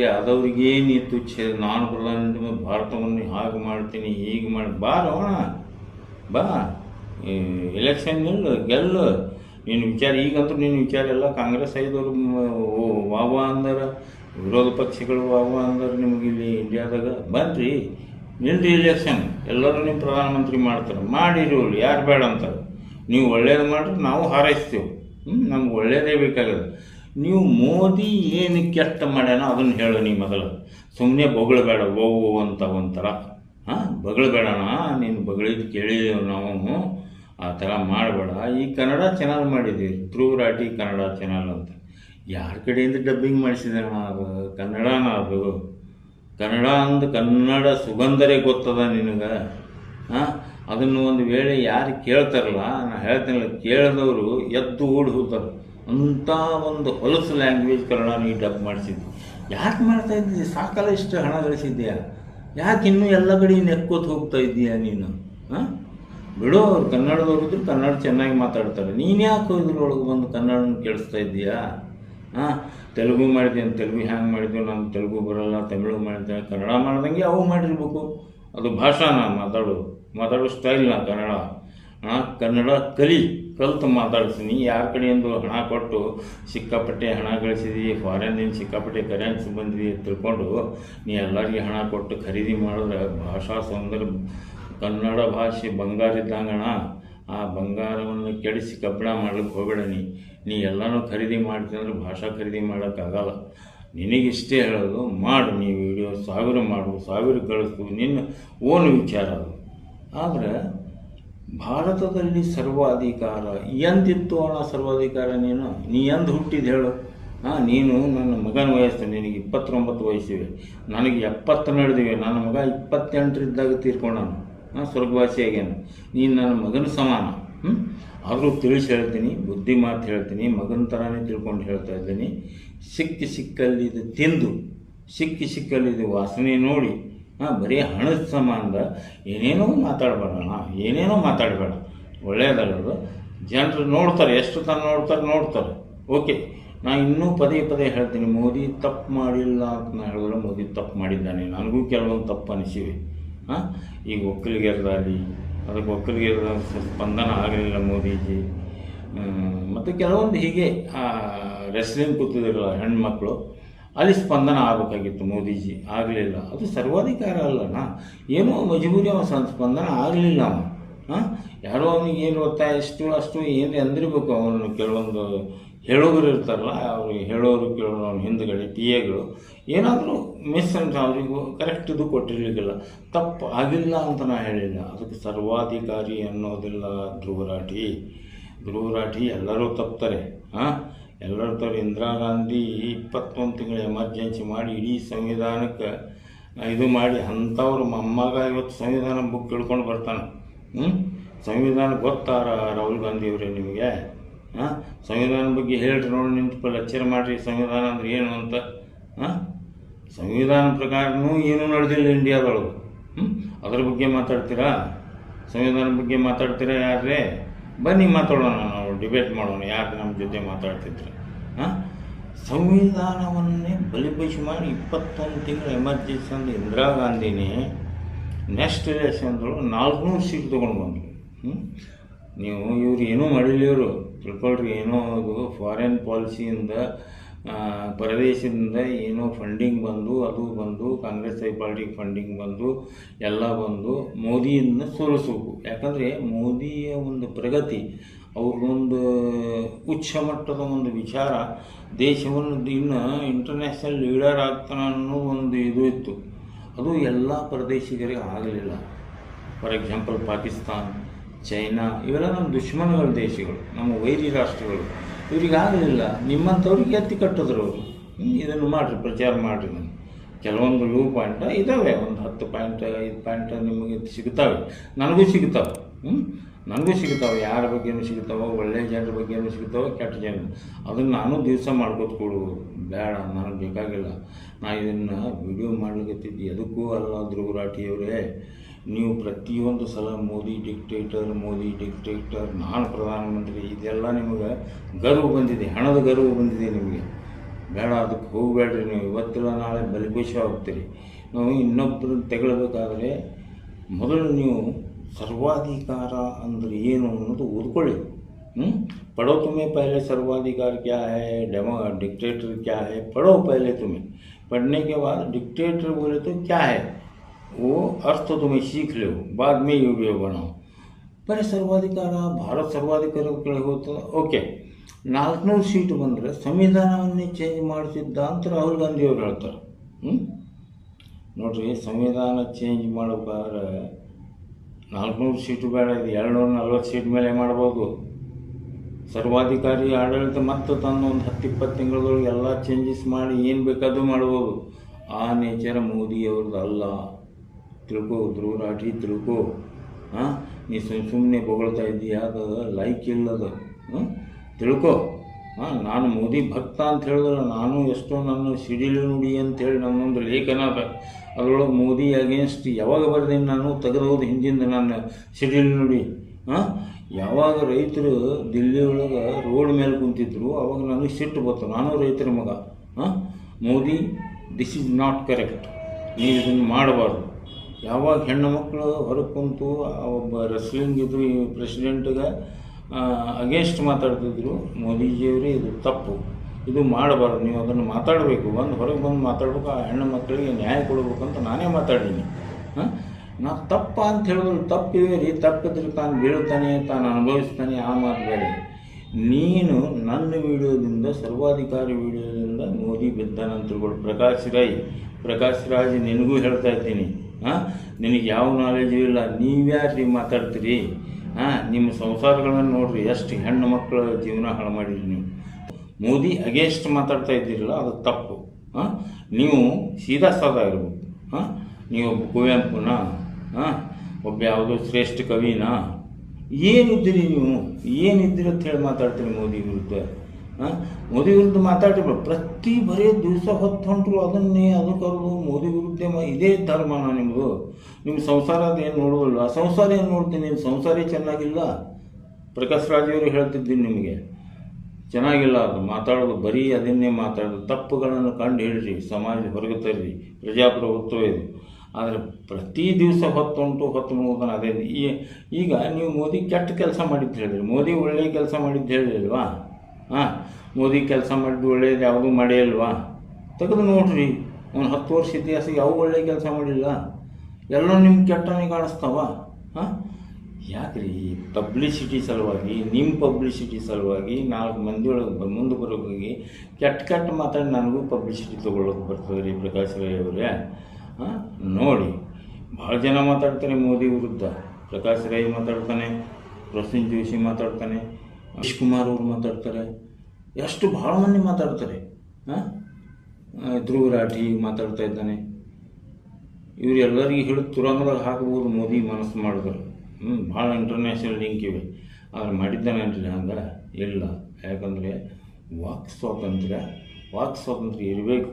ಪ್ರಧಾನಮಂತ್ರಿ ಆದವ್ರಿಗೆ ನೀ ನಾನು ಭಾರತವನ್ನು ಹಾಗೆ ಮಾಡ್ತೀನಿ, ಹೀಗೆ ಮಾಡಿ, ಬಾ ರೋಣ ಬಾ. ಎಲೆಕ್ಷನ್ ನಿಲ್ಲು ಗೆಲ್ಲು. ನಿನ್ನ ವಿಚಾರ, ಈಗಂತೂ ನಿನ್ನ ವಿಚಾರ ಎಲ್ಲ ಕಾಂಗ್ರೆಸ್ ಐದವರು ವಾವ ಅಂದರ, ವಿರೋಧ ಪಕ್ಷಗಳು ವಾವ ಅಂದರ ನಿಮಗೆ ಇಲ್ಲಿ ಇಂಡಿಯಾದಾಗ. ಬನ್ರಿ, ನಿಲ್ರಿ ಎಲೆಕ್ಷನ್ ಎಲ್ಲರೂ ನೀವು ಪ್ರಧಾನಮಂತ್ರಿ ಮಾಡ್ತಾರೆ. ಮಾಡಿರಿ ಯಾರು ಬೇಡ ಅಂತಾರೆ. ನೀವು ಒಳ್ಳೇದು ಮಾಡ್ರಿ, ನಾವು ಹಾರೈಸ್ತೀವಿ. ಹ್ಞೂ ನಮ್ಗೆ ಒಳ್ಳೇದೇ ಬೇಕಾಗದು ನೀವು ಮೋದಿ ಏನು ಕೆಟ್ಟ ಮಾಡ್ಯಾನ ಅದನ್ನು ಹೇಳು ನೀ ಮೊದಲು. ಸುಮ್ಮನೆ ಬೊಗಳಬೇಡ, ಓ ಅಂತ ಒಂಥರ. ಹಾಂ ಬಗಳಬೇಡಣ ನೀನು ಬಗಳಿದ್ದು ಕೇಳಿದೆವು ನಾವು. ಆ ಥರ ಮಾಡಬೇಡ. ಈ ಕನ್ನಡ ಚಾನಲ್ ಮಾಡಿದ್ದೀವಿ ಥ್ರೂ ರಾಟಿ ಕನ್ನಡ ಚಾನಲ್ ಅಂತ. ಯಾರ ಕಡೆಯಿಂದ ಡಬ್ಬಿಂಗ್ ಮಾಡಿಸಿದಣ ಅದು? ಕನ್ನಡನ ಅದು. ಕನ್ನಡ ಅಂದು ಕನ್ನಡ ಸುಗಂಧರೇ ಗೊತ್ತದ ನಿನಗೆ? ಹಾಂ, ಅದನ್ನು ಒಂದು ವೇಳೆ ಯಾರು ಕೇಳ್ತಾರಲ್ಲ ನಾನು ಹೇಳ್ತೀನಲ್ಲ, ಕೇಳಿದವರು ಎದ್ದು ಓಡಿ ಹೋಗ್ತಾರೆ. ಅಂಥ ಒಂದು ಹೊಲಸು ಲ್ಯಾಂಗ್ವೇಜ್ ಕನ್ನಡ ನೀ ಡಬ್ ಮಾಡಿಸಿದ್ದಿ ಯಾಕೆ ಮಾಡ್ತಾ ಇದ್ದೀಯ ಸಾಕಲ್ಲ ಇಷ್ಟು ಹಣ ಗಳಿಸಿದ್ದೀಯಾ ಯಾಕೆ ಇನ್ನೂ ಎಲ್ಲ ಕಡೆ ನೆಕ್ಕೋತ್ ಹೋಗ್ತಾ ಇದ್ದೀಯಾ ನೀನು? ಹಾಂ? ಬಿಡು, ಅವ್ರು ಕನ್ನಡದವ್ರಿದ್ರು ಕನ್ನಡ ಚೆನ್ನಾಗಿ ಮಾತಾಡ್ತಾರೆ. ನೀನು ಯಾಕೆ ಇದ್ರೊಳಗೆ ಬಂದು ಕನ್ನಡನ ಕೇಳಿಸ್ತಾ ಇದ್ದೀಯಾ ಹಾಂ? ತೆಲುಗು ಮಾಡಿದ್ದೀನಿ ತೆಲುಗು ಹ್ಯಾಂಗೆ ಮಾಡಿದ್ವಿ ನಾನು ತೆಲುಗು ಬರೋಲ್ಲ, ತಮಿಳು ಮಾಡಿದ್ದೆ ಕನ್ನಡ ಮಾಡ್ದಂಗೆ ಅವು ಮಾಡಿರ್ಬೇಕು. ಅದು ಭಾಷಾನ ಮಾತಾಡೋದು. ಮಾತಾಡೋ ಸ್ಟೈಲ್ನ ಕನ್ನಡ. ಹಾಂ ಕನ್ನಡ ಕಲಿ. ಕಲ್ತು ಮಾತಾಡ್ತೀನಿ. ಯಾರ ಕಡೆಯಿಂದ ಹಣ ಕೊಟ್ಟು ಸಿಕ್ಕಾಪಟ್ಟೆ ಹಣ ಗಳಿಸಿದ್ವಿ ಫಾರಿನ್ದಿಂದ ಸಿಕ್ಕಾಪಟ್ಟೆ ಕರೆನ್ಸಿ ಬಂದಿದೆ ತಿಳ್ಕೊಂಡು ನೀ ಎಲ್ಲರಿಗೆ ಹಣ ಕೊಟ್ಟು ಖರೀದಿ ಮಾಡಿದ್ರೆ ಭಾಷಾ ಸೌಂದರ್ಯ, ಕನ್ನಡ ಭಾಷೆ ಬಂಗಾರ ಇದ್ದಂಗಣ ಆ ಬಂಗಾರವನ್ನು ಕೆಡಿಸಿ ಕಬ್ಬಣ ಮಾಡ್ಲಿಕ್ಕೆ ಹೋಗಬೇಡ ನೀ. ನೀ ಎಲ್ಲನೂ ಖರೀದಿ ಮಾಡ್ತೀನಿ ಭಾಷಾ ಖರೀದಿ ಮಾಡೋಕ್ಕಾಗಲ್ಲ. ನಿನಗಿಷ್ಟೇ ಹೇಳೋದು, ಮಾಡು. ನೀ ವಿಡಿಯೋ ಸಾವಿರ ಮಾಡು, ಸಾವಿರ ಗಳಿಸು ನಿನ್ನ ಓನ್ ವಿಚಾರ ಅದು. ಆದರೆ ಭಾರತದಲ್ಲಿ ಸರ್ವಾಧಿಕಾರ. ಎಂದಿತ್ತು ಅಣ್ಣ ಸರ್ವಾಧಿಕಾರ ನೀನು? ನೀ ಎಂದು ಹುಟ್ಟಿದ ಹೇಳು. ಹಾಂ, ನೀನು ನನ್ನ ಮಗನ ವಯಸ್ಸು, ನಿನಗೆ ಇಪ್ಪತ್ತೊಂಬತ್ತು ವಯಸ್ಸಿವೆ. ನನಗೆ ಎಪ್ಪತ್ತು ನಡೆದಿವೆ ನನ್ನ ಮಗ ಇಪ್ಪತ್ತೆಂಟರಿದ್ದಾಗ ತೀರ್ಕೊಂಡನು ಹಾಂ ಸ್ವರ್ಗವಾಸಿಯಾಗೇನು ನೀನು ನನ್ನ ಮಗನ ಸಮಾನ. ಹ್ಞೂ ಆದರೂ ತಿಳಿಸಿ ಹೇಳ್ತೀನಿ, ಬುದ್ಧಿ ಮಾತು ಹೇಳ್ತೀನಿ, ಮಗನ ಥರನೇ ತಿಳ್ಕೊಂಡು ಹೇಳ್ತಾ ಇದ್ದೀನಿ. ಸಿಕ್ಕಿ ಸಿಕ್ಕಲ್ಲಿ ಇದು ತಿಂದು, ಸಿಕ್ಕಿ ಸಿಕ್ಕಲ್ಲಿ ಇದು ವಾಸನೆ ನೋಡಿ ಹಾಂ, ಬರೀ ಹಣದ ಸಂಬಂಧ ಏನೇನೋ ಮಾತಾಡಬೇಡಣ ಏನೇನೋ ಮಾತಾಡಬೇಡ. ಒಳ್ಳೆಯದಲ್ಲ ಅದು. ಜನರು ನೋಡ್ತಾರೆ, ಎಷ್ಟು ತನ ನೋಡ್ತಾರೆ ನೋಡ್ತಾರೆ. ಓಕೆ ನಾನು ಇನ್ನೂ ಪದೇ ಪದೇ ಹೇಳ್ತೀನಿ, ಮೋದಿ ತಪ್ಪು ಮಾಡಿಲ್ಲ ಅಂತ ನಾನು ಹೇಳಿದ್ರೆ ಮೋದಿ ತಪ್ಪು ಮಾಡಿದ್ದಾನೆ. ನನಗೂ ಕೆಲವೊಂದು ತಪ್ಪು ಅನಿಸಿವೆ. ಹಾಂ, ಈಗ ಒಕ್ಕಲಿಗರದಾಗಲಿ, ಅದಕ್ಕೆ ಒಕ್ಕಲಿಗರ ಸ್ಪಂದನ ಆಗಲಿಲ್ಲ ಮೋದಿಜಿ. ಮತ್ತು ಕೆಲವೊಂದು ಹೀಗೆ ರೆಸ್ಲಿಂಗ್ ಕೂತಿದ್ರಲ್ಲ ಹೆಣ್ಮಕ್ಳು ಅಲ್ಲಿ ಸ್ಪಂದನ ಆಗಬೇಕಾಗಿತ್ತು ಮೋದಿಜಿ. ಆಗಲಿಲ್ಲ. ಅದು ಸರ್ವಾಧಿಕಾರ ಅಲ್ಲಣ್ಣ ಏನೋ ಮಜಬೂರಿ ಅವ ಸ್ಪಂದನ ಆಗಲಿಲ್ಲ ಅವ. ಹಾಂ? ಯಾರೋ ಅವನಿಗೆ ಏನು ಒತ್ತಾಯ ಇಷ್ಟು ಅಷ್ಟು ಏನು ಅಂದಿರಬೇಕು ಅವನು ಕೆಲವೊಂದು ಹೇಳೋರು ಇರ್ತಾರಲ್ಲ ಅವರು ಹೇಳೋರು ಕೇಳೋರು ಅವ್ನ ಹಿಂದುಗಡೆ ಟಿ ಎಗಳು ಏನಾದರೂ ಮಿಸ್ ಅಂತ ಅವರಿಗೂ ಕರೆಕ್ಟ್ ಇದು ಕೊಟ್ಟಿರಲಿಕ್ಕಿಲ್ಲ. ತಪ್ಪು ಆಗಿಲ್ಲ ಅಂತ ನಾನು ಹೇಳಿಲ್ಲ. ಅದಕ್ಕೆ ಸರ್ವಾಧಿಕಾರಿ ಅನ್ನೋದಿಲ್ಲ ಧ್ರುವರಾಠಿ ಧ್ರುವರಾಠಿ ಎಲ್ಲರೂ ತಪ್ತಾರೆ. ಹಾಂ? ಎಲ್ಲರೂ ತರ ಇಂದಿರಾ ಗಾಂಧಿ ಇಪ್ಪತ್ತೊಂದು ತಿಂಗಳು ಎಮರ್ಜೆನ್ಸಿ ಮಾಡಿ ಇಡೀ ಸಂವಿಧಾನಕ್ಕೆ ಇದು ಮಾಡಿ ಅಂಥವ್ರು ಮೊಮ್ಮಗ ಇವತ್ತು ಸಂವಿಧಾನ ಬುಕ್ ಹಿಡ್ಕೊಂಡು ಬರ್ತಾನೆ. ಹ್ಞೂ ಸಂವಿಧಾನ ಗೊತ್ತಾರ ರಾಹುಲ್ ಗಾಂಧಿ ಅವರೇ ನಿಮಗೆ? ಹಾಂ? ಸಂವಿಧಾನ ಬಗ್ಗೆ ಹೇಳ್ರಿ ನೋಡಿ ನಿಂತು ಲೆಕ್ಚರ್ ಮಾಡಿರಿ ಸಂವಿಧಾನ ಅಂದ್ರೆ ಏನು ಅಂತ. ಹಾಂ? ಸಂವಿಧಾನ ಪ್ರಕಾರನೂ ಏನೂ ನಡೆದಿಲ್ಲ ಇಂಡಿಯಾದೊಳಗೆ ಹ್ಞೂ ಅದ್ರ ಬಗ್ಗೆ ಮಾತಾಡ್ತೀರಾ? ಸಂವಿಧಾನ ಬಗ್ಗೆ ಮಾತಾಡ್ತೀರಾ ಯಾರೇ ಬನ್ನಿ ಮಾತಾಡೋಣ ನಾವು. ಡಿಬೇಟ್ ಮಾಡೋಣ ಯಾಕೆ ನಮ್ಮ ಜೊತೆ ಮಾತಾಡ್ತಿದ್ರೆ. ಹಾಂ? ಸಂವಿಧಾನವನ್ನೇ ಬಲಿಪಶು ಮಾಡಿ ಇಪ್ಪತ್ತೊಂದು ತಿಂಗಳು ಎಮರ್ಜೆನ್ಸಿ ಅಂದ್ರೆ ಇಂದಿರಾ ಗಾಂಧಿನೇ ನೆಕ್ಸ್ಟ್ ಎಲೆಕ್ಷನ್ದೊಳಗೆ ನಾಲ್ಕುನೂರು ಸೀಟ್ ತೊಗೊಂಡು ಬಂದರು ಹ್ಞೂ ನೀವು ಇವ್ರು ಏನೂ ಮಾಡಿಲ್ಲ ಇವರು. ತಿಳ್ಕೊಳ್ರಿ, ಏನೋ ಅದು ಫಾರಿನ್ ಪಾಲಿಸಿಯಿಂದ ಪರದೇಶದಿಂದ ಏನೋ ಫಂಡಿಂಗ್ ಬಂದು, ಅದು ಬಂದು, ಕಾಂಗ್ರೆಸ್ ಐ ಪಾರ್ಟಿಗೆ ಫಂಡಿಂಗ್ ಬಂದು, ಎಲ್ಲ ಬಂದು ಮೋದಿಯಿಂದ ಸೋಲಿಸಬೇಕು. ಯಾಕಂದರೆ ಮೋದಿಯ ಒಂದು ಪ್ರಗತಿ ಅವ್ರದ್ದೊಂದು ಉಚ್ಚ ಮಟ್ಟದ ಒಂದು ವಿಚಾರ ದೇಶವನ್ನು ಇನ್ನು ಇಂಟರ್ನ್ಯಾಷನಲ್ ಲೀಡರ್ ಆಗ್ತಾನೆ ಅನ್ನೋ ಒಂದು ಇದು ಇತ್ತು. ಅದು ಎಲ್ಲ ಪ್ರದೇಶಿಗರಿಗೆ ಆಗಲಿಲ್ಲ. ಫಾರ್ ಎಕ್ಸಾಂಪಲ್ ಪಾಕಿಸ್ತಾನ್, ಚೈನಾ, ಇವೆಲ್ಲ ನಮ್ಮ ದುಶ್ಮನಗಳ ದೇಶಗಳು, ನಮ್ಮ ವೈರಿ ರಾಷ್ಟ್ರಗಳು. ಇವ್ರಿಗೆ ಆಗಲಿಲ್ಲ. ನಿಮ್ಮಂಥವ್ರಿಗೆ ಎತ್ತಿ ಕಟ್ಟಿದ್ರು. ಇದನ್ನು ಮಾಡಿರಿ, ಪ್ರಚಾರ ಮಾಡಿರಿ ನಾನು ಕೆಲವೊಂದು ಲೂ ಪಾಯಿಂಟ ಇದ್ದಾವೆ ಒಂದು ಹತ್ತು ಪಾಯಿಂಟ್ ಐದು ಪಾಯಿಂಟ್ ನಿಮಗೆ ಸಿಗ್ತಾವೆ. ನನಗೂ ಸಿಗ್ತಾವೆ. ಹ್ಞೂ ನನಗೂ ಸಿಗ್ತಾವೆ ಯಾರ ಬಗ್ಗೆನೂ ಸಿಗ್ತಾವೆ ಒಳ್ಳೆಯ ಜನರ ಬಗ್ಗೆನೂ ಸಿಗ್ತಾವೆ ಕೆಟ್ಟ ಜನ ಅದನ್ನು ನಾನು ದಿವಸ ಮಾಡ್ಕೋತ ಕೊಡುವುದು ಬೇಡ, ನನಗೆ ಬೇಕಾಗಿಲ್ಲ. ನಾ ಇದನ್ನು ವಿಡಿಯೋ ಮಾಡ್ಲಿಕತ್ತಿದ್ದು. ಎದಕ್ಕೂ ಅಲ್ಲ ಧ್ರುವರಾಠಿಯವರೇ ನೀವು ಪ್ರತಿಯೊಂದು ಸಲ ಮೋದಿ ಡಿಕ್ಟೇಟರ್ ಮೋದಿ ಡಿಕ್ಟೇಟರ್ ನಾನು ಪ್ರಧಾನಮಂತ್ರಿ, ಇದೆಲ್ಲ ನಿಮಗೆ ಗರ್ವ ಬಂದಿದೆ. ಹಣದ ಗರ್ವ ಬಂದಿದೆ ನಿಮಗೆ. ಬೇಡ ಅದಕ್ಕೆ ಹೋಗಬೇಡ್ರಿ ನೀವು. ಇವತ್ತಿಲ್ಲ, ನಾಳೆ ಬಲಿಪೇಶ ಹೋಗ್ತೀರಿ ನಾವು ಇನ್ನೊಬ್ಬರನ್ನ ತೆಗೊಳ್ಬೇಕಾದ್ರೆ ಮೊದಲು ನೀವು ಸರ್ವಾಧಿಕಾರ ಅಂದರೆ ಏನು ಅನ್ನೋದು ಓದ್ಕೊಳ್ಳಿ ಹ್ಞೂ पढ़ो तुम्हें पहले सर्वाधिकार क्या है डेमो डिक्टेटर क्या है पढ़ो पहले तुम्हें पढ़ने के बाद डिक्टेटर बोले तो क्या है वो अर्थ तुम्हें सीख लो बाद में ये वीडियो बनाओ ಬರೀ ಸರ್ವಾಧಿಕಾರ ಭಾರತ ಸರ್ವಾಧಿಕಾರ ಕೆಳಗೆ ಹೋಗ್ತದೆ ಓಕೆ ನಾಲ್ಕುನೂರು ಸೀಟು ಬಂದರೆ ಸಂವಿಧಾನವನ್ನೇ ಚೇಂಜ್ ಮಾಡಿಸಿದ್ದ ಅಂತ ರಾಹುಲ್ ಗಾಂಧಿ ಅವ್ರು ಹೇಳ್ತಾರೆ ಹ್ಞೂ ನೋಡ್ರಿ ಸಂವಿಧಾನ ಚೇಂಜ್ ಮಾಡಬೇಕಾದ್ರೆ ನಾಲ್ಕುನೂರು ಸೀಟು ಬೇಡ, ಇದು ಎರಡುನೂರ ನಲ್ವತ್ತು ಸೀಟ್ ಮೇಲೆ ಮಾಡ್ಬೋದು. ಸರ್ವಾಧಿಕಾರಿ ಆಡಳಿತ ಮತ್ತು ತನ್ನ ಒಂದು ಹತ್ತು ಇಪ್ಪತ್ತು ತಿಂಗಳದೊಳಗೆ ಎಲ್ಲ ಚೇಂಜಸ್ ಮಾಡಿ ಏನು ಬೇಕಾದರೂ ಮಾಡ್ಬೋದು. ಆ ನೇಚರ ಮೋದಿಯವ್ರದ್ದು ಅಲ್ಲ. ತಿಳ್ಕೊ ಧ್ರುವರಾಟಿ ತಿಳ್ಕೊ. ಹಾಂ ನೀ ಸುಮ್ಮ ಸುಮ್ಮನೆ ಬೊಗಳ್ತಾ ಇದ್ದೀಯಾ, ಅದು ಲೈಕ್ ಇಲ್ಲದ. ಹ್ಞೂ ತಿಳ್ಕೊ. ಹಾಂ ನಾನು ಮೋದಿ ಭಕ್ತ ಅಂತ ಹೇಳಿದ್ರೆ ನಾನು ಎಷ್ಟೋ ನನ್ನ ಸಿಡಿಲು ನುಡಿ ಅಂತೇಳಿ ನನ್ನೊಂದು ಲೇಖನ ಅದರೊಳಗೆ ಮೋದಿ ಅಗೇನ್ಸ್ಟ್ ಯಾವಾಗ ಬರ್ದೀನಿ ನಾನು ತೆಗೆದೋದು ಹಿಂದಿಂದ ನಾನು ಸಿಟಿಲ್ ನೋಡಿ, ಹಾಂ? ಯಾವಾಗ ರೈತರು ದಿಲ್ಲಿ ಒಳಗೆ ರೋಡ್ ಮೇಲೆ ಕುಂತಿದ್ರು, ಅವಾಗ ನನಗೆ ಸಿಟ್ಟು ಬಂತು ನಾನು ರೈತರ ಮಗ, ಹಾಂ? Modi this is not correct ನೀವು ಇದನ್ನು ಮಾಡಬಾರ್ದು. ಯಾವಾಗ ಹೆಣ್ಣು ಮಕ್ಕಳು ಹೊರಗೆ ಕುಂತು ಒಬ್ಬ ರೆಸ್ಲಿಂಗ್ ಇದ್ರು ಪ್ರೆಸಿಡೆಂಟ್ಗೆ ಅಗೇನ್ಸ್ಟ್ ಮಾತಾಡ್ತಿದ್ರು, ಮೋದಿಜಿಯವರೇ ಇದು ತಪ್ಪು. ಇದು ಮಾಡಬಾರ್ದು, ನೀವು ಅದನ್ನು ಮಾತಾಡಬೇಕು. ಒಂದು ಹೊರಗೆ ಬಂದು ಮಾತಾಡ್ಬೇಕು, ಆ ಹೆಣ್ಣು ಮಕ್ಕಳಿಗೆ ನ್ಯಾಯ ಕೊಡಬೇಕು ಅಂತ ನಾನೇ ಮಾತಾಡೀನಿ. ಹಾಂ? ನಾ ತಪ್ಪ ಅಂತ ಹೇಳಿದ್ರು ತಪ್ಪಿವೆ ರೀ, ತಪ್ಪಿದ್ರೆ ತಾನು ಬೀಳ್ತಾನೆ ತಾನು ಅನುಭವಿಸ್ತಾನೆ, ಆ ಮಾತು ಬೇರೆ. ನೀನು ನನ್ನ ವಿಡಿಯೋದಿಂದ, ಸರ್ವಾಧಿಕಾರಿ ವಿಡಿಯೋದಿಂದ ಮೋದಿ ಬಿದ್ದಾನಂತ ತಿಳ್ಕೊಡು. ಪ್ರಕಾಶ್ ರೈ, ಪ್ರಕಾಶ್ ರಾಜ್ ನಿನಗೂ ಹೇಳ್ತಾ ಇದ್ದೀನಿ. ಹಾಂ? ನಿನಗೆ ಯಾವ ನಾಲೆಜು ಇಲ್ಲ. ನೀವ್ಯಾರು ಮಾತಾಡ್ತೀರಿ? ಹಾಂ? ನಿಮ್ಮ ಸಂಸಾರಗಳನ್ನು ನೋಡಿರಿ, ಎಷ್ಟು ಹೆಣ್ಣು ಮಕ್ಕಳ ಜೀವನ ಹಾಳು ಮಾಡಿರಿ ನೀವು. ಮೋದಿ ಅಗೇನ್ಸ್ಟ್ ಮಾತಾಡ್ತಾ ಇದ್ದೀರಲ್ಲ, ಅದು ತಪ್ಪು. ಹಾಂ? ನೀವು ಸೀದಾ ಸಾದಾ ಇರ್ಬೋದು ಹಾಂ? ನೀವು ಒಬ್ಬ ಕುವೆಂಪುನ, ಹಾಂ? ಒಬ್ಬ ಯಾವುದೋ ಶ್ರೇಷ್ಠ ಕವಿನ. ಏನಿದ್ದೀರಿ ನೀವು? ಏನಿದ್ದೀರಿ ಅಂತ ಹೇಳಿ ಮಾತಾಡ್ತೀರಿ ಮೋದಿ ವಿರುದ್ಧ? ಹಾಂ? ಮೋದಿ ವಿರುದ್ಧ ಮಾತಾಡಿದ್ರು ಪ್ರತಿ ಬರೀ ದಿವಸ ಹೊತ್ತು ಹೊಂಟರು ಅದನ್ನೇ, ಅದು ಕರೆದು ಮೋದಿ ವಿರುದ್ಧ ಇದೇ ಧರ್ಮನ ನಿಮ್ಮದು ನಿಮ್ಮ ಸಂಸಾರ ಏನು ನೋಡುವಲ್ಲ ಸಂಸಾರ ಏನು ನೋಡ್ತೀನಿ? ನಿಮ್ಮ ಸಂಸಾರೇ ಚೆನ್ನಾಗಿಲ್ಲ. ಪ್ರಕಾಶ್ ರಾಜ್ ಹೇಳ್ತಿದ್ದೀನಿ ನಿಮಗೆ. ಚೆನ್ನಾಗಿಲ್ಲ ಅದು ಮಾತಾಡೋದು ಬರೀ ಅದನ್ನೇ ಮಾತಾಡೋದು. ತಪ್ಪುಗಳನ್ನು ಕಂಡು ಹಿಡ್ರಿ, ಸಮಾಜ ಹೊರಗೆ ತರ್ರಿ, ಪ್ರಜಾಪ್ರಭುತ್ವ ಇದು. ಆದರೆ ಪ್ರತಿ ದಿವಸ ಹೊತ್ತುಂಟು ಹೊತ್ತು ಮುಗಿದಾನ ಅದೇ ಈ ಈಗ ನೀವು ಮೋದಿ ಕೆಟ್ಟ ಕೆಲಸ ಮಾಡಿದ್ದು ಹೇಳಿದ್ರಿ. ಮೋದಿ ಒಳ್ಳೆಯ ಕೆಲಸ ಮಾಡಿದ್ದು ಹೇಳಿಲ್ವಾ ಹಾಂ, ಮೋದಿ ಕೆಲಸ ಮಾಡಿದ್ದು ಒಳ್ಳೆಯದು ಯಾವುದೂ ಮಾಡಿಯಲ್ವಾ ತೆಗೆದು ನೋಡ್ರಿ. ಒಂದು ಹತ್ತು ವರ್ಷ ಇತಿಹಾಸ ಯಾವ ಒಳ್ಳೆಯ ಕೆಲಸ ಮಾಡಿಲ್ಲ? ಎಲ್ಲರೂ ನಿಮ್ಮ ಕೆಟ್ಟನೇ ಕಾಣಿಸ್ತಾವ? ಹಾಂ ಯಾಕ್ರಿ? ಪಬ್ಲಿಸಿಟಿ ಸಲುವಾಗಿ ನಿಮ್ಮ ಪಬ್ಲಿಸಿಟಿ ಸಲುವಾಗಿ ನಾಲ್ಕು ಮಂದಿ ಒಳಗೆ ಮುಂದೆ ಬರೋಕ್ಕಾಗಿ ಕೆಟ್ಟ ಕೆಟ್ಟ ಮಾತಾಡಿ ನನಗೂ ಪಬ್ಲಿಸಿಟಿ ತೊಗೊಳಕ್ಕೆ ಬರ್ತದೆ ರೀ ಪ್ರಕಾಶ್ ರೈ ಅವರೇ. ಹಾಂ? ನೋಡಿ, ಭಾಳ ಜನ ಮಾತಾಡ್ತಾರೆ ಮೋದಿ ವಿರುದ್ಧ. ಪ್ರಕಾಶ್ ರೈ ಮಾತಾಡ್ತಾನೆ ಪ್ರಸನ್ನ ಜೋಶಿ ಮಾತಾಡ್ತಾನೆ ಅಶ್ ಕುಮಾರ್ ಅವರು ಮಾತಾಡ್ತಾರೆ. ಎಷ್ಟು ಭಾಳ ಮಂದಿ ಮಾತಾಡ್ತಾರೆ. ಹಾಂ? ಧ್ರುವ ರಾಠಿ ಮಾತಾಡ್ತಾ ಇದ್ದಾನೆ. ಇವರೆಲ್ಲರಿಗೂ ಹಿಡಿದು ತುರಂಗದಾಗ ಹಾಕ್ಬೋದು ಮೋದಿ ಮನಸ್ಸು ಮಾಡಿದ್ರು. ಹ್ಞೂ ಭಾಳ ಇಂಟರ್ನ್ಯಾಷನಲ್ ಲಿಂಕ್ ಇವೆ. ಮಾಡಿದ್ದಾನೆ ಅಂತೀರಿ ಹಂಗೆ. ಇಲ್ಲ, ಯಾಕಂದರೆ ವಾಕ್ ಸ್ವಾತಂತ್ರ್ಯ ವಾಕ್ ಸ್ವಾತಂತ್ರ್ಯ ಇರಬೇಕು.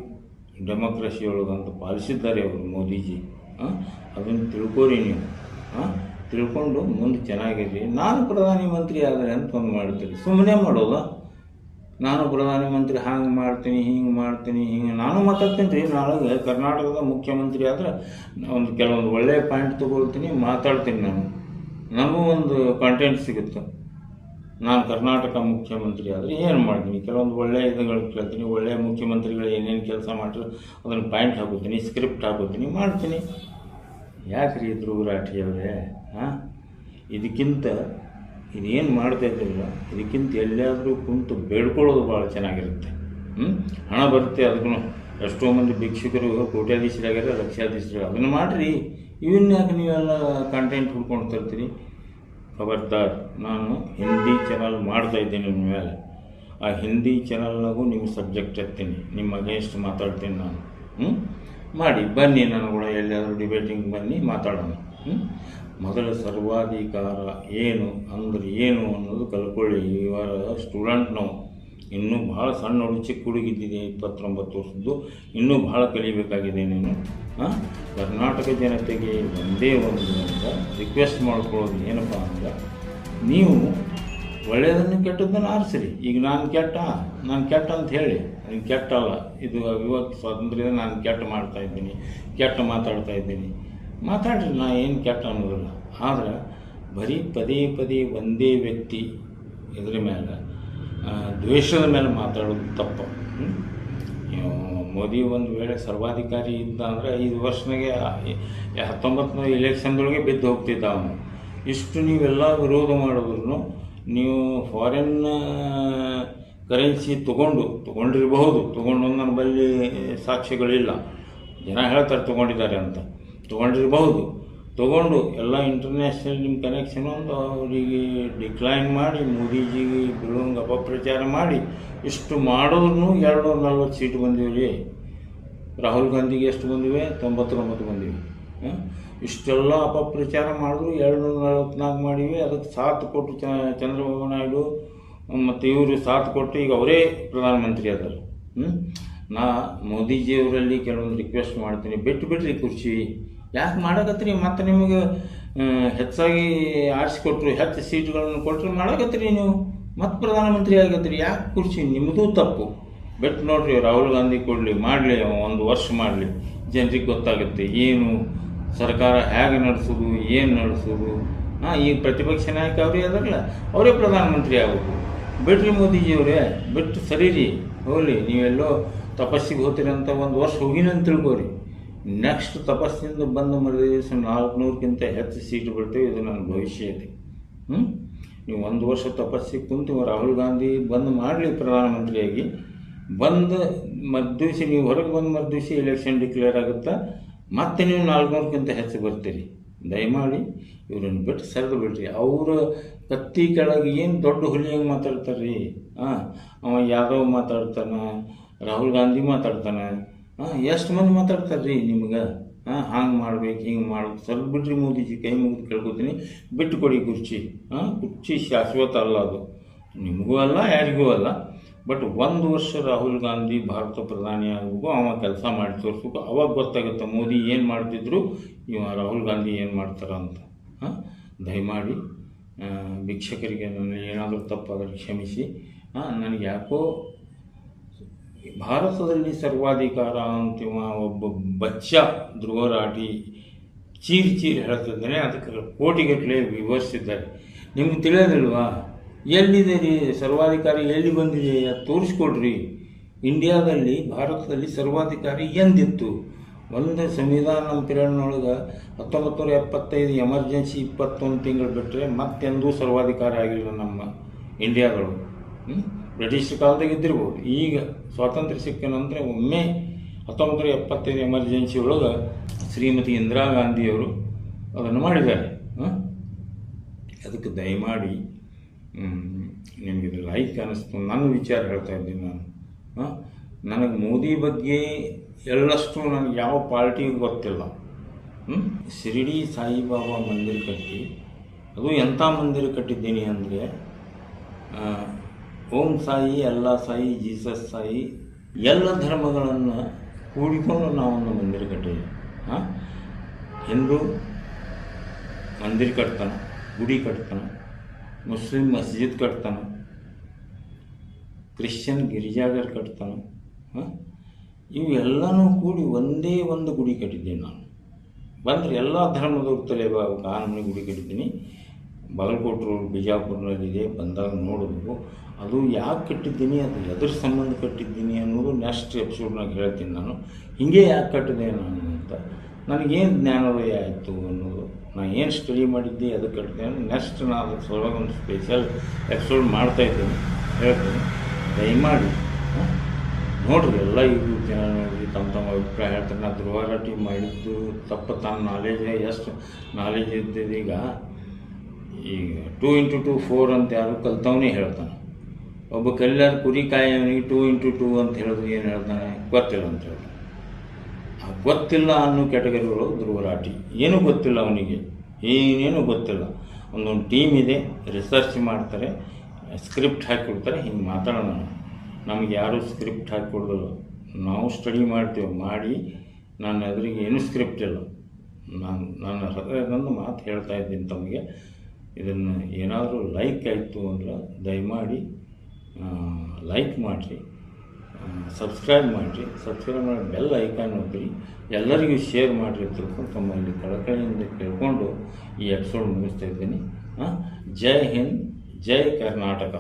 ಡೆಮೋಕ್ರಸಿ ಒಳಗಂತ ಪಾಲಿಸಿದ್ದಾರೆ ಅವರು ಮೋದಿಜಿ. ಹಾಂ, ಅದನ್ನು ತಿಳ್ಕೊರಿ ನೀವು. ಹಾಂ, ತಿಳ್ಕೊಂಡು ಮುಂದೆ ಚೆನ್ನಾಗಿರಿ. ನಾನು ಪ್ರಧಾನಿ ಮಂತ್ರಿ ಆದರೆ ಅಂತ ಒಂದು ಮಾಡ್ತೀರಿ. ಸುಮ್ಮನೆ ಮಾಡೋದು? ನಾನು ಪ್ರಧಾನಮಂತ್ರಿ ಹಾಂಗೆ ಮಾಡ್ತೀನಿ, ಹಿಂಗೆ ಮಾಡ್ತೀನಿ, ಹಿಂಗೆ. ನಾನು ಮಾತಾಡ್ತೀನಿ ರೀ ನಾಳೆ ಕರ್ನಾಟಕದ ಮುಖ್ಯಮಂತ್ರಿ ಆದರೆ ಒಂದು ಕೆಲವೊಂದು ಒಳ್ಳೆಯ ಪಾಯಿಂಟ್ ತೊಗೊಳ್ತೀನಿ, ಮಾತಾಡ್ತೀನಿ ನಾನು. ನನಗೂ ಒಂದು ಕಂಟೆಂಟ್ ಸಿಗುತ್ತೆ. ನಾನು ಕರ್ನಾಟಕ ಮುಖ್ಯಮಂತ್ರಿ ಆದರೆ ಏನು ಮಾಡ್ತೀನಿ? ಕೆಲವೊಂದು ಒಳ್ಳೆಯ ಇದುಗಳು ಕೇಳ್ತೀನಿ ಒಳ್ಳೆಯ ಮುಖ್ಯಮಂತ್ರಿಗಳು ಏನೇನು ಕೆಲಸ ಮಾಡ್ತಾರೆ, ಅದನ್ನು ಪಾಯಿಂಟ್ ಹಾಕೋತೀನಿ ಸ್ಕ್ರಿಪ್ಟ್ ಹಾಕೋತೀನಿ, ಮಾಡ್ತೀನಿ. ಯಾಕೆ ರೀ ಧ್ರುವ ರಾಠಿ ಅವರೇ ಹಾಂ? ಇದಕ್ಕಿಂತ ಇದೇನು ಮಾಡ್ತಾ ಇದ್ದಿಲ್ಲ ಇದಕ್ಕಿಂತ ಎಲ್ಲಿಯಾದರೂ ಕುಂತು ಬೇಡ್ಕೊಳ್ಳೋದು ಭಾಳ ಚೆನ್ನಾಗಿರುತ್ತೆ. ಹಣ ಬರುತ್ತೆ ಅದಕ್ಕೂ ಎಷ್ಟೋ ಮಂದಿ ಭಿಕ್ಷುಕರು ಕೋಟ್ಯಾಧೀಶರಾಗ್ಯಾರ ಲಕ್ಷಾಧೀಶರು ಅದನ್ನು ಮಾಡಿರಿ. ಇವನ್ನ ಯಾಕೆ ನೀವೆಲ್ಲ ಕಂಟೆಂಟ್ ಹುಡ್ಕೊಂಡು ತರ್ತೀರಿ ಖಬರ್ದಾರ್, ನಾನು ಹಿಂದಿ ಚಾನಲ್ ಮಾಡ್ತಾ ಇದ್ದೀನಿ ನಿಮ್ಮ ಮೇಲೆ. ಆ ಹಿಂದಿ ಚಾನಲ್ನಾಗೂ ನಿಮ್ಮ ಸಬ್ಜೆಕ್ಟ್ ಎತ್ತೀನಿ ನಿಮ್ಮ ಅಗೇನ್ಸ್ಟ್ ಮಾತಾಡ್ತೀನಿ ನಾನು. ಹ್ಞೂ ಮಾಡಿ, ಬನ್ನಿ ನಾನು ಕೂಡ ಎಲ್ಲಿಯಾದರೂ ಡಿಬೇಟಿಂಗ್ ಬನ್ನಿ, ಮಾತಾಡೋಣ. ಹ್ಞೂ ಮೊದಲ ಸರ್ವಾಧಿಕಾರ ಏನು, ಅಂದ್ರೆ ಏನು ಅನ್ನೋದು ಕಲ್ಕೊಳ್ಳಿ. ಇವರ ಸ್ಟೂಡೆಂಟ್ ನಾವು ಇನ್ನೂ ಭಾಳ ಸಣ್ಣ ಹುಡುಗಿ, ಚಿಕ್ಕ ಹುಡುಗಿದ್ದಿದೆ ಇಪ್ಪತ್ತೊಂಬತ್ತು ವರ್ಷದ್ದು. ಇನ್ನೂ ಭಾಳ ಕಲಿಬೇಕಾಗಿದೆ ನೀನು. ಹಾಂ? ಕರ್ನಾಟಕ ಜನತೆಗೆ ಒಂದೇ ಒಂದು ಅಂತ ರಿಕ್ವೆಸ್ಟ್ ಮಾಡ್ಕೊಳ್ಳೋದು ಏನಪ್ಪ ಅಂದ್ರೆ, ನೀವು ಒಳ್ಳೆಯದನ್ನು ಕೆಟ್ಟದ್ದನ್ನು ಆರಿಸ್ರಿ. ಈಗ ನಾನು ಕೆಟ್ಟ ನಾನು ಕೆಟ್ಟ ಅಂತ ಹೇಳಿ. ನನಗೆ ಕೆಟ್ಟಲ್ಲ ಇದು ಅವಿಭಕ್ತ ಸ್ವಾತಂತ್ರ್ಯದ ನಾನು ಕೆಟ್ಟ ಮಾಡ್ತಾ ಇದ್ದೀನಿ, ಕೆಟ್ಟ ಮಾತಾಡ್ತಾ ಇದ್ದೀನಿ. ಮಾತಾಡ್ರಿ, ನಾ ಏನು ಕೆಟ್ಟ ಅನ್ನೋದಿಲ್ಲ. ಆದರೆ ಬರೀ ಪದೇ ಪದೇ ಒಂದೇ ವ್ಯಕ್ತಿ ಇದ್ರ ಮೇಲೆ ದ್ವೇಷದ ಮೇಲೆ ಮಾತಾಡೋದು ತಪ್ಪು? ಮೋದಿ ಒಂದು ವೇಳೆ ಸರ್ವಾಧಿಕಾರಿ ಇದ್ದ ಅಂದರೆ ಐದು ವರ್ಷನಾಗೆ ಹತ್ತೊಂಬತ್ತನೇ ಇಲೆಕ್ಷನ್ದೊಳಗೆ ಬಿದ್ದು ಹೋಗ್ತಿದ್ದ ಅವನು. ಇಷ್ಟು ನೀವೆಲ್ಲ ವಿರೋಧ ಮಾಡಿದ್ರು ನೀವು ಫಾರಿನ್ ಕರೆನ್ಸಿ ತೊಗೊಂಡು, ತೊಗೊಂಡಿರಬಹುದು, ತೊಗೊಂಡು ನನ್ನ ಬಳಿ ಸಾಕ್ಷ್ಯಗಳಿಲ್ಲ. ಜನ ಹೇಳ್ತಾರೆ ತೊಗೊಂಡಿದ್ದಾರೆ ಅಂತ. ತೊಗೊಂಡಿರಬಹುದು. ತೊಗೊಂಡು ಎಲ್ಲ ಇಂಟರ್ನ್ಯಾಷನಲ್ ನಿಮ್ಮ ಕನೆಕ್ಷನ್ ಒಂದು ಅವರಿಗೆ ಡಿಕ್ಲೈನ್ ಮಾಡಿ, ಮೋದಿಜಿಗೆ ಬಿಡುವಂಗೆ ಅಪಪ್ರಚಾರ ಮಾಡಿ, ಇಷ್ಟು ಮಾಡಿದ್ರು ಎರಡು ನಲ್ವತ್ತು ಸೀಟ್ ಬಂದಿವೆ ರೀ. ರಾಹುಲ್ ಗಾಂಧಿಗೆ ಎಷ್ಟು ಬಂದಿವೆ? ತೊಂಬತ್ತೊಂಬತ್ತು ಬಂದಿವೆ? ಇಷ್ಟೆಲ್ಲ ಅಪಪ್ರಚಾರ ಮಾಡಿದ್ರು ಎರಡು ನಲವತ್ನಾಲ್ಕು ಮಾಡಿವೆ. ಅದಕ್ಕೆ ಸಾಥ್ ಕೊಟ್ಟು ಚಂದ್ರಬಾಬು ನಾಯ್ಡು, ಮತ್ತು ಇವರು ಸಾಥ್ ಕೊಟ್ಟು ಈಗ ಅವರೇ ಪ್ರಧಾನಮಂತ್ರಿ ಆದರು ನಾ ಮೋದಿಜಿಯವರಲ್ಲಿ ಕೆಲವೊಂದು ರಿಕ್ವೆಸ್ಟ್ ಮಾಡ್ತೀನಿ. ಬಿಟ್ಟು ಬಿಡ್ರಿ ಕುರ್ಚಿ. ಯಾಕೆ ಮಾಡಕತ್ರಿ ಮತ್ತೆ ನಿಮಗೆ ಹೆಚ್ಚಾಗಿ ಆರಿಸಿಕೊಟ್ರು ಹೆಚ್ಚು ಸೀಟ್ಗಳನ್ನು ಕೊಟ್ಟರು ಮಾಡಕತ್ರಿ ನೀವು? ಮತ್ತೆ ಪ್ರಧಾನಮಂತ್ರಿ ಆಗತ್ರಿ ಯಾಕೆ ಕುರ್ಚಿ ನಿಮ್ಮದು ತಪ್ಪು. ಬಿಟ್ಟು ನೋಡ್ರಿ, ರಾಹುಲ್ ಗಾಂಧಿ ಕೊಡಲಿ, ಮಾಡಲಿ ಒಂದು ವರ್ಷ ಮಾಡಲಿ. ಜನರಿಗೆ ಗೊತ್ತಾಗುತ್ತೆ, ಏನು ಸರ್ಕಾರ ಹೇಗೆ ನಡೆಸೋದು, ಏನು ನಡೆಸೋದು? ಹಾಂ ಈಗ ಪ್ರತಿಪಕ್ಷ ನಾಯಕ ಅವರೇ ಅದರಲ್ಲ, ಅವರೇ ಪ್ರಧಾನಮಂತ್ರಿ ಆಗಬೇಕು. ಬಿಡ್ರಿ ಮೋದಿಜಿಯವರೇ, ಬಿಟ್ಟು ಸರೀರಿ, ಹೋಗಲಿ, ನೀವೆಲ್ಲೋ ತಪಸ್ಸಿಗೆ ಹೋಗ್ತೀರಂತ ಒಂದು ವರ್ಷ ಹೋಗಿನ ತಿಳ್ಕೊರಿ. ನೆಕ್ಸ್ಟ್ ತಪಸ್ಸಿಂದ ಬಂದ ಮರುದಿವಸ ನಾಲ್ಕುನೂರಕ್ಕಿಂತ ಹೆಚ್ಚು ಸೀಟ್ ಬರ್ತೇವೆ ಇದು ನನ್ನ ಭವಿಷ್ಯ ಇದೆ ಹ್ಞೂ ನೀವು ಒಂದು ವರ್ಷ ತಪಸ್ಸಿಗೆ ಕುಂತು ರಾಹುಲ್ ಗಾಂಧಿ ಬಂದು ಮಾಡಲಿ ಪ್ರಧಾನಮಂತ್ರಿಯಾಗಿ. ಬಂದು ಮರ್ದಿವಸ ನೀವು ಹೊರಗೆ ಬಂದು ಮರ್ದಿವಸ ಎಲೆಕ್ಷನ್ ಡಿಕ್ಲೇರ್ ಆಗುತ್ತಾ, ಮತ್ತೆ ನೀವು ನಾಲ್ಕುನೂರಕ್ಕಿಂತ ಹೆಚ್ಚು ಬರ್ತೀರಿ. ದಯಮಾಡಿ ಇವ್ರನ್ನ ಬಿಟ್ಟು ಸರಿದು ಬಿಡ್ರಿ. ಅವರು ಕತ್ತಿ ಕೆಳಗೆ ಏನು ದೊಡ್ಡ ಹುಲಿ ಹೆಂಗೆ ಮಾತಾಡ್ತಾರೆ ರೀ ಹಾಂ ಅವ ಯಾದವ್ ಮಾತಾಡ್ತಾನೆ, ರಾಹುಲ್ ಗಾಂಧಿ ಮಾತಾಡ್ತಾನೆ ಹಾಂ, ಎಷ್ಟು ಮಂದಿ ಮಾತಾಡ್ತಾರೆ ರೀ ನಿಮ್ಗೆ? ಹಾಂ, ಹಂಗೆ ಮಾಡ್ಬೇಕು, ಹಿಂಗೆ ಮಾಡ್ಬೇಕು. ಸ್ವಲ್ಪ ಬಿಡ್ರಿ ಮೋದಿಜಿ, ಕೈ ಮುಗಿದು ಕೇಳ್ಕೊತೀನಿ. ಬಿಟ್ಟು ಕೊಡಿ ಕುರ್ಚಿ. ಹಾಂ, ಕುರ್ಚಿ ಶಾಶ್ವತ ಅಲ್ಲ ಅದು. ನಿಮಗೂ ಅಲ್ಲ, ಯಾರಿಗೂ ಅಲ್ಲ. ಬಟ್ ಒಂದು ವರ್ಷ ರಾಹುಲ್ ಗಾಂಧಿ ಭಾರತ ಪ್ರಧಾನಿ ಆಗಬೇಕು ಅವ ಕೆಲಸ ಮಾಡಿ ತೋರಿಸ್ಬೇಕು. ಅವಾಗ ಗೊತ್ತಾಗುತ್ತೆ ಮೋದಿ ಏನು ಮಾಡ್ತಿದ್ರು, ಇವ ರಾಹುಲ್ ಗಾಂಧಿ ಏನು ಮಾಡ್ತಾರ ಅಂತ. ಹಾಂ, ದಯಮಾಡಿ ಭಿಕ್ಷಕರಿಗೆ ನಾನು ಏನಾದರೂ ತಪ್ಪಾದರೆ ಕ್ಷಮಿಸಿ. ಹಾಂ, ನನಗೆ ಯಾಕೋ ಭಾರತದಲ್ಲಿ ಸರ್ವಾಧಿಕಾರ ಅಂತಿಮ ಒಬ್ಬ ಬಚ್ಚ ಧ್ರುವರಾಟಿ ಚೀರಿ ಚೀರಿ ಹೇಳ್ತಿದ್ದಾನೆ, ಅದಕ್ಕೆ ಕೋಟಿಗಟ್ಟಲೆ ವಿವರಿಸಿದ್ದಾರೆ. ನಿಮ್ಗೆ ತಿಳಿಯೋದಿಲ್ವಾ? ಎಲ್ಲಿದೆ ರೀ? ಸರ್ವಾಧಿಕಾರಿ ಎಲ್ಲಿ ಬಂದಿದೆ? ತೋರಿಸ್ಕೊಡ್ರಿ. ಇಂಡಿಯಾದಲ್ಲಿ, ಭಾರತದಲ್ಲಿ ಸರ್ವಾಧಿಕಾರಿ ಎಂದಿತ್ತು? ಒಂದು ಸಂವಿಧಾನ ಪಿರಿಯಡ್ನೊಳಗೆ ಹತ್ತೊಂಬತ್ತು ನೂರ ಎಪ್ಪತ್ತೈದು ಎಮರ್ಜೆನ್ಸಿ ಇಪ್ಪತ್ತೊಂದು ತಿಂಗಳು ಬಿಟ್ಟರೆ ಮತ್ತೆಂದೂ ಸರ್ವಾಧಿಕಾರಿ ಆಗಿಲ್ಲ ನಮ್ಮ ಇಂಡಿಯಾದೊಳಗೆ. ಹ್ಮ್? ಬ್ರಿಟಿಷ್ ಕಾಲದಾಗ ಇದ್ದಿರ್ಬೋದು. ಈಗ ಸ್ವಾತಂತ್ರ್ಯ ಸಿಕ್ಕ ನಂತರ ಒಮ್ಮೆ ಹತ್ತೊಂಬತ್ತು ನೂರ ಎಪ್ಪತ್ತೈದು ಎಮರ್ಜೆನ್ಸಿ ಒಳಗೆ ಶ್ರೀಮತಿ ಇಂದಿರಾ ಗಾಂಧಿಯವರು ಅದನ್ನು ಮಾಡಿದ್ದಾರೆ. ಅದಕ್ಕೆ ದಯಮಾಡಿ ನಿಮಗೆ ಲೈಕ್ ಅನ್ನಿಸ್ತು. ನನ್ನ ವಿಚಾರ ಹೇಳ್ತಾ ಇದ್ದೀನಿ ನಾನು. ಹಾಂ? ನನಗೆ ಮೋದಿ ಬಗ್ಗೆ ಎಲ್ಲಷ್ಟು ನನಗೆ ಯಾವ ಪಾರ್ಟಿಗೂ ಗೊತ್ತಿಲ್ಲ. ಶಿರಡಿ ಸಾಯಿಬಾಬಾ ಮಂದಿರ ಕಟ್ಟಿ, ಅದು ಎಂಥ ಮಂದಿರ ಕಟ್ಟಿದ್ದೀನಿ ಅಂದರೆ ಓಂ ಸಾಯಿ ಎಲ್ಲ ಸಾಯಿ, ಜೀಸಸ್ ಸಾಯಿ, ಎಲ್ಲ ಧರ್ಮಗಳನ್ನು ಕೂಡಿಕೊಂಡು ನಾವೊಂದು ಮಂದಿರ ಕಟ್ಟಿದ್ದೀವಿ. ಹಾಂ? ಹಿಂದೂ ಮಂದಿರ ಕಟ್ತಾನೆ, ಗುಡಿ ಕಟ್ತಾನೆ, ಮುಸ್ಲಿಂ ಮಸ್ಜಿದ್ ಕಟ್ತಾನೆ, ಕ್ರಿಶ್ಚಿಯನ್ ಗಿರಿಜಾಗರ್ ಕಟ್ತಾನೆ, ಹಾಂ? ಇವೆಲ್ಲನೂ ಕೂಡಿ ಒಂದೇ ಒಂದು ಗುಡಿ ಕಟ್ಟಿದ್ದೀನಿ ನಾನು ಬಂದರೆ ಎಲ್ಲ ಧರ್ಮದವ್ರ ತಲೆ ಕಾನೂನಿ ಗುಡಿ ಕಟ್ಟಿದ್ದೀನಿ. ಬಾಗಲಕೋಟೆ ಬಿಜಾಪುರದಲ್ಲಿದೆ, ಬಂದಾಗ ನೋಡಬೇಕು. ಅದು ಯಾಕೆ ಕಟ್ಟಿದ್ದೀನಿ, ಅದು ಎದ್ರ ಸಂಬಂಧ ಕಟ್ಟಿದ್ದೀನಿ ಅನ್ನೋದು ನೆಕ್ಸ್ಟ್ ಎಪಿಸೋಡ್ನಾಗ ಹೇಳ್ತೀನಿ ನಾನು. ಹಿಂಗೆ ಯಾಕೆ ಕಟ್ಟಿದೆ ನಾನು ಅಂತ. ನನಗೇನು ಜ್ಞಾನೋದಯ ಆಯಿತು ಅನ್ನೋದು. ನಾನು ಏನು ಸ್ಟಡಿ ಮಾಡಿದ್ದೆ ಅದು ಕಟ್ಟಿದೆ ನೆಕ್ಸ್ಟ್ ನಾನು ಅದಕ್ಕೆ ಸಲುವಾಗಿ ಒಂದು ಸ್ಪೆಷಲ್ ಎಪಿಸೋಡ್ ಮಾಡ್ತಾಯಿದ್ದೀನಿ ಹೇಳ್ತೀನಿ. ದಯಮಾಡಿ ನೋಡ್ರಿ, ಎಲ್ಲ ಇದು ಜನ ನೋಡಿ ತಮ್ಮ ತಮ್ಮ ಅಭಿಪ್ರಾಯ ಹೇಳ್ತಾರೆ. ನಾನು ಧ್ರುವರಾಟಿ ಮಾಡಿದ್ದು, ತಪ್ಪು ತಾನು ನಾಲೇಜ್ ಎಷ್ಟು ನಾಲೆಜ್ ಇದ್ದಿದ್ದೀಗ ಈಗ. ಟೂ ಇಂಟು ಟೂ ಫೋರ್ ಅಂತ ಯಾರು ಕಲ್ತವನೇ ಹೇಳ್ತಾನೆ. ಒಬ್ಬ ಕಲ್ಯಾಣ ಕುರಿ ಕಾಯವನಿಗೆ ಟೂ ಇಂಟು ಟೂ ಅಂತ ಹೇಳಿದ್ರೆ ಏನು ಹೇಳ್ತಾನೆ ಗೊತ್ತಿಲ್ಲ ಅಂತ ಹೇಳ್ತಾನೆ ಆ ಗೊತ್ತಿಲ್ಲ ಅನ್ನೋ ಕ್ಯಾಟಗರಿಗಳು ಧ್ರುವರಾಟಿ ಏನೂ ಗೊತ್ತಿಲ್ಲ ಅವನಿಗೆ. ಏನೇನು ಗೊತ್ತಿಲ್ಲ. ಒಂದೊಂದು ಟೀಮ್ ಇದೆ ರಿಸರ್ಚ್ ಮಾಡ್ತಾರೆ ಸ್ಕ್ರಿಪ್ಟ್ ಹಾಕಿಕೊಡ್ತಾರೆ, ಹಿಂಗೆ ಮಾತಾಡೋಣ. ನಮ್ಗೆ ಯಾರೂ ಸ್ಕ್ರಿಪ್ಟ್ ಹಾಕಿಕೊಡೋದಿಲ್ಲ. ನಾವು ಸ್ಟಡಿ ಮಾಡ್ತೇವೆ, ಮಾಡಿ ನನ್ನ ಎದುರಿಗೆ ಏನೂ ಸ್ಕ್ರಿಪ್ಟ್ ಇಲ್ಲ. ನಾನು, ನನ್ನ ಹೃದಯದೊಂದು ಮಾತು ಹೇಳ್ತಾ ಇದ್ದೀನಿ ತಮಗೆ. ಇದನ್ನು ಏನಾದರೂ ಲೈಕ್ ಆಯಿತು ಅಂದ್ರೆ ದಯಮಾಡಿ ಲೈಕ್ ಮಾಡಿರಿ ಸಬ್ಸ್ಕ್ರೈಬ್ ಮಾಡಿರಿ ಸಬ್ಸ್ಕ್ರೈಬ್ ಮಾಡಿ ಬೆಲ್ ಐಕಾನ್ ಒತ್ತಿ, ಎಲ್ಲರಿಗೂ ಶೇರ್ ಮಾಡಿರಿ ತಿಳ್ಕೊಂಡು ತಮ್ಮಲ್ಲಿ ಕಳಕಳಿಯಿಂದ ಕೇಳಿಕೊಂಡು ಈ ಎಪಿಸೋಡ್ ಮುಗಿಸ್ತಾ ಇದ್ದೀನಿ. ಜೈ ಹಿಂದ್, ಜೈ ಕರ್ನಾಟಕ.